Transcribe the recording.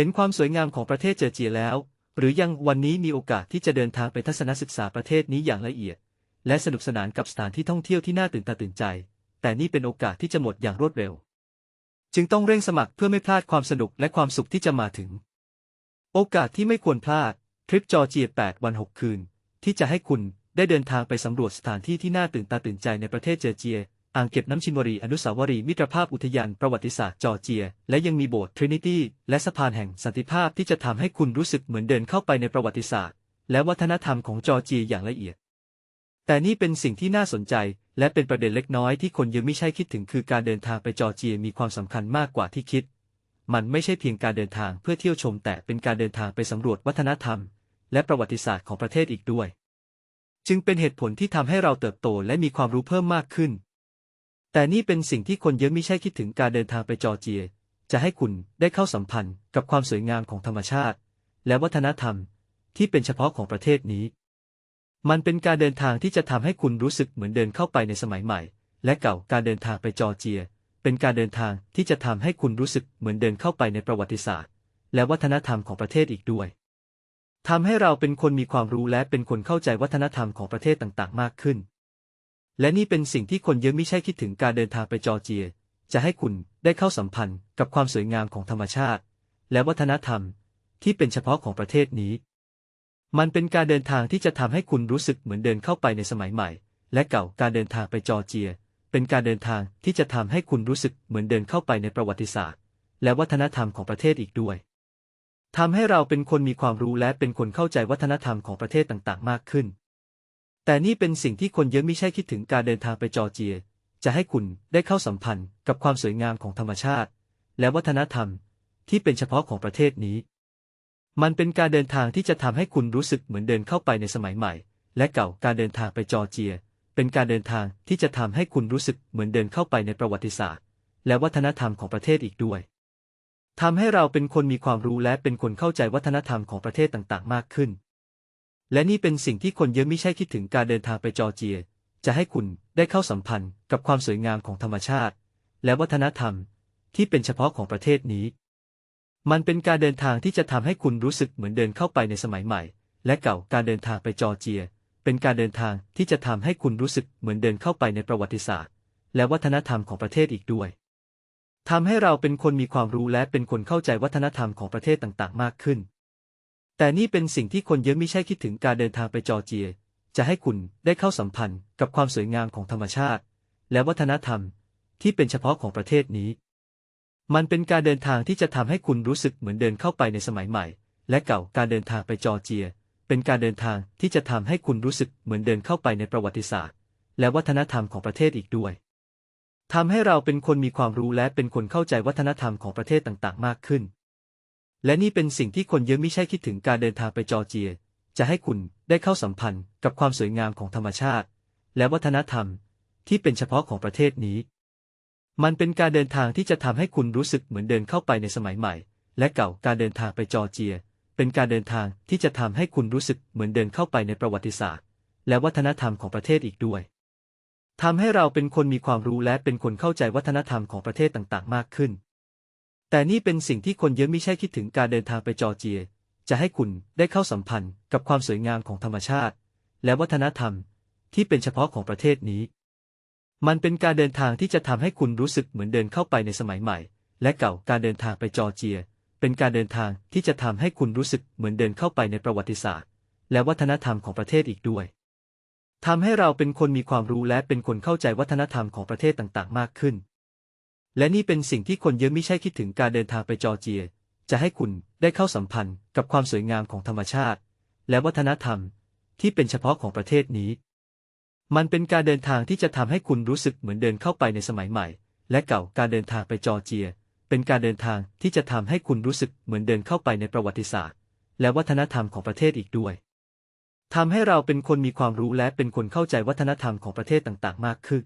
เห็นความสวยงามของประเทศเจอร์เจียแล้ว หรือยังวันนี้มีโอกาสที่จะเดินทางไปทัศนศึกษาประเทศนี้อย่างละเอียด และสนุกสนานกับสถานที่ท่องเที่ยวที่น่าตื่นตาตื่นใจ แต่นี่เป็นโอกาสที่จะหมดอย่างรวดเร็ว จึงต้องเร่งสมัครเพื่อไม่พลาดความสนุกและความสุขที่จะมาถึง โอกาสที่ไม่ควรพลาด ทริปจอร์เจีย 8 วัน 6 คืน ที่จะให้คุณได้เดินทางไปสำรวจสถานที่ที่น่าตื่นตาตื่นใจในประเทศเจอร์เจีย อ่างเก็บน้ำชินวรี อนุสาวรีย์มิตรภาพอุทยานประวัติศาสตร์จอร์เจีย และยังมีโบสถ์ทรินิตี้และสะพานแห่งสันติภาพที่จะทำให้คุณรู้สึกเหมือนเดินเข้าไปในประวัติศาสตร์ และวัฒนธรรมของจอร์เจียอย่างละเอียด แต่นี่เป็นสิ่งที่น่าสนใจ และเป็นประเด็นเล็กน้อยที่คนยังไม่ใช่คิดถึงคือการเดินทางไปจอร์เจียมีความสำคัญมากกว่าที่คิด มันไม่ใช่เพียงการเดินทางเพื่อเที่ยวชม แต่เป็นการเดินทางไปสำรวจวัฒนธรรม และประวัติศาสตร์ของประเทศอีกด้วย จึงเป็นเหตุผลที่ทำให้เราเติบโตและมีความรู้เพิ่มมากขึ้น แต่นี่เป็นสิ่งที่คนเยอะไม่ใช่คิดถึงการเดินทางไปจอร์เจีย จะให้คุณได้เข้าสัมพันธ์กับความสวยงามของธรรมชาติ และวัฒนธรรมที่เป็นเฉพาะของประเทศนี้ มันเป็นการเดินทางที่จะทำให้คุณรู้สึกเหมือนเดินเข้าไปในสมัยใหม่ และเก่าการเดินทางไปจอร์เจีย เป็นการเดินทางที่จะทำให้คุณรู้สึกเหมือนเดินเข้าไปในประวัติศาสตร์ และวัฒนธรรมของประเทศอีกด้วยทำให้เราเป็นคนมีความรู้และเป็นคนเข้าใจวัฒนธรรมของประเทศต่างๆ มากขึ้น และนี่เป็นสิ่งที่คนเยอะไม่ใช่คิดถึงการเดินทางไปจอร์เจีย จะให้คุณได้เข้าสัมพันธ์กับความสวยงามของธรรมชาติ และวัฒนธรรมที่เป็นเฉพาะของประเทศนี้ มันเป็นการเดินทางที่จะทำให้คุณรู้สึกเหมือนเดินเข้าไปในสมัยใหม่ และเก่าการเดินทางไปจอร์เจีย เป็นการเดินทางที่จะทำให้คุณรู้สึกเหมือนเดินเข้าไปในประวัติศาสตร์ และวัฒนธรรมของประเทศอีกด้วยทำให้เราเป็นคนมีความรู้และเป็นคนเข้าใจวัฒนธรรมของประเทศต่างๆ มากขึ้น แต่นี่เป็นสิ่งที่คนเยอะไม่ใช่คิดถึงการเดินทางไปจอร์เจีย จะให้คุณได้เข้าสัมพันธ์กับความสวยงามของธรรมชาติ และวัฒนธรรมที่เป็นเฉพาะของประเทศนี้ มันเป็นการเดินทางที่จะทำให้คุณรู้สึกเหมือนเดินเข้าไปในสมัยใหม่ และเก่าการเดินทางไปจอร์เจีย เป็นการเดินทางที่จะทำให้คุณรู้สึกเหมือนเดินเข้าไปในประวัติศาสตร์ และวัฒนธรรมของประเทศอีกด้วยทำให้เราเป็นคนมีความรู้และเป็นคนเข้าใจวัฒนธรรมของประเทศต่างๆ มากขึ้น และนี่เป็นสิ่งที่คนเยอะไม่ใช่คิดถึงการเดินทางไปจอร์เจีย จะให้คุณได้เข้าสัมพันธ์กับความสวยงามของธรรมชาติ และวัฒนธรรมที่เป็นเฉพาะของประเทศนี้ มันเป็นการเดินทางที่จะทำให้คุณรู้สึกเหมือนเดินเข้าไปในสมัยใหม่ และเก่าการเดินทางไปจอร์เจีย เป็นการเดินทางที่จะทำให้คุณรู้สึกเหมือนเดินเข้าไปในประวัติศาสตร์ และวัฒนธรรมของประเทศอีกด้วยทำให้เราเป็นคนมีความรู้และเป็นคนเข้าใจวัฒนธรรมของประเทศต่างๆ มากขึ้น แต่นี่เป็นสิ่งที่คนเยอะไม่ใช่คิดถึงการเดินทางไปจอร์เจีย จะให้คุณได้เข้าสัมพันธ์กับความสวยงามของธรรมชาติ และวัฒนธรรมที่เป็นเฉพาะของประเทศนี้ มันเป็นการเดินทางที่จะทำให้คุณรู้สึกเหมือนเดินเข้าไปในสมัยใหม่ และเก่าการเดินทางไปจอร์เจีย เป็นการเดินทางที่จะทำให้คุณรู้สึกเหมือนเดินเข้าไปในประวัติศาสตร์ และวัฒนธรรมของประเทศอีกด้วยทำให้เราเป็นคนมีความรู้และเป็นคนเข้าใจวัฒนธรรมของประเทศต่างๆ มากขึ้น และนี่เป็นสิ่งที่คนเยอะไม่ใช่คิดถึงการเดินทางไปจอร์เจีย จะให้คุณได้เข้าสัมพันธ์กับความสวยงามของธรรมชาติ และวัฒนธรรมที่เป็นเฉพาะของประเทศนี้ มันเป็นการเดินทางที่จะทำให้คุณรู้สึกเหมือนเดินเข้าไปในสมัยใหม่ และเก่าการเดินทางไปจอร์เจีย เป็นการเดินทางที่จะทำให้คุณรู้สึกเหมือนเดินเข้าไปในประวัติศาสตร์ และวัฒนธรรมของประเทศอีกด้วยทำให้เราเป็นคนมีความรู้และเป็นคนเข้าใจวัฒนธรรมของประเทศต่างๆ มากขึ้น แต่นี่เป็นสิ่งที่คนเยอะไม่ใช่คิดถึงการเดินทางไปจอร์เจีย จะให้คุณได้เข้าสัมพันธ์กับความสวยงามของธรรมชาติ และวัฒนธรรมที่เป็นเฉพาะของประเทศนี้ มันเป็นการเดินทางที่จะทำให้คุณรู้สึกเหมือนเดินเข้าไปในสมัยใหม่ และเก่าการเดินทางไปจอร์เจีย เป็นการเดินทางที่จะทำให้คุณรู้สึกเหมือนเดินเข้าไปในประวัติศาสตร์ และวัฒนธรรมของประเทศอีกด้วยทำให้เราเป็นคนมีความรู้และเป็นคนเข้าใจวัฒนธรรมของประเทศต่างๆ มากขึ้น และนี่เป็นสิ่งที่คนเยอะไม่ใช่คิดถึงการเดินทางไปจอร์เจีย จะให้คุณได้เข้าสัมพันธ์กับความสวยงามของธรรมชาติ และวัฒนธรรมที่เป็นเฉพาะของประเทศนี้ มันเป็นการเดินทางที่จะทำให้คุณรู้สึกเหมือนเดินเข้าไปในสมัยใหม่ และเก่าการเดินทางไปจอร์เจีย เป็นการเดินทางที่จะทำให้คุณรู้สึกเหมือนเดินเข้าไปในประวัติศาสตร์ และวัฒนธรรมของประเทศอีกด้วยทำให้เราเป็นคนมีความรู้และเป็นคนเข้าใจวัฒนธรรมของประเทศต่างๆ มากขึ้น